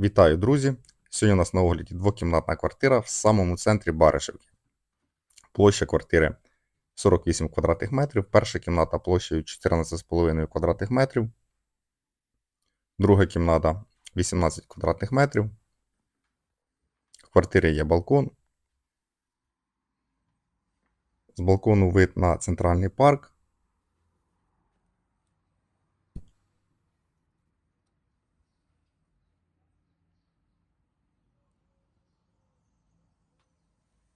Вітаю, друзі! Сьогодні у нас на огляді двокімнатна квартира в самому центрі Баришевки. Площа квартири 48 квадратних метрів. Перша кімната площею 14,5 квадратних метрів. Друга кімната 18 квадратних метрів. В квартирі є балкон. З балкону вид на центральний парк.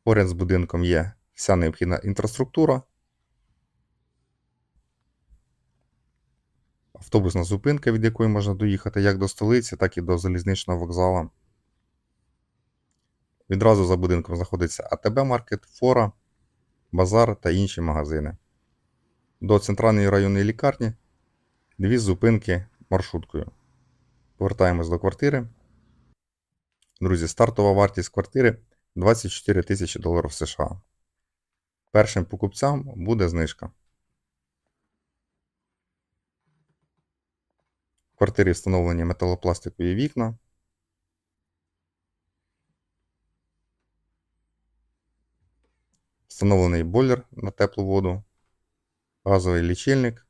Поряд з будинком є вся необхідна інфраструктура. Автобусна зупинка, від якої можна доїхати як до столиці, так і до залізничного вокзалу. Відразу за будинком знаходиться АТБ-маркет, Фора, базар та інші магазини. До центральної районної лікарні дві зупинки маршруткою. Повертаємось до квартири. Друзі, стартова вартість квартири 24 тисячі доларів США. Першим покупцям буде знижка. В квартирі встановлені металопластикові вікна. Встановлений бойлер на теплу воду, газовий лічильник.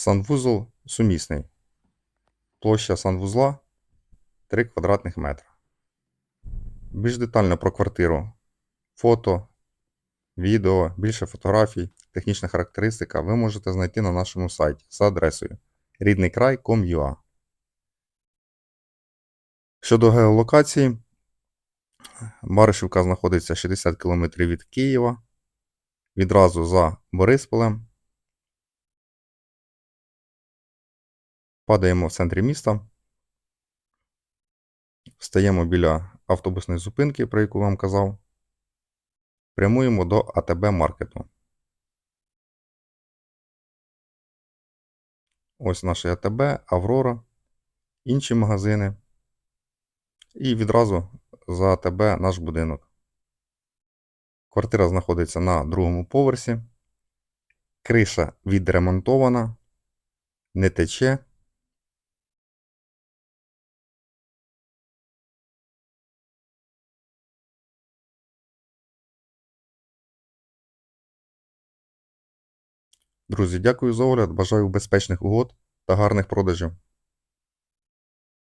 Санвузол сумісний. Площа санвузла 3 квадратних метра. Більш детально про квартиру. Фото, відео, більше фотографій, технічна характеристика ви можете знайти на нашому сайті за адресою ріднийкрай.com.ua. Щодо геолокації, Баришівка знаходиться 60 км від Києва. Відразу за Борисполем. Падаємо в центрі міста. Встаємо біля автобусної зупинки, про яку вам казав. Прямуємо до АТБ маркету. Ось наше АТБ, Аврора, інші магазини. І відразу за АТБ наш будинок. Квартира знаходиться на другому поверсі. Криша відремонтована, не тече. Друзі, дякую за огляд. Бажаю безпечних угод та гарних продажів.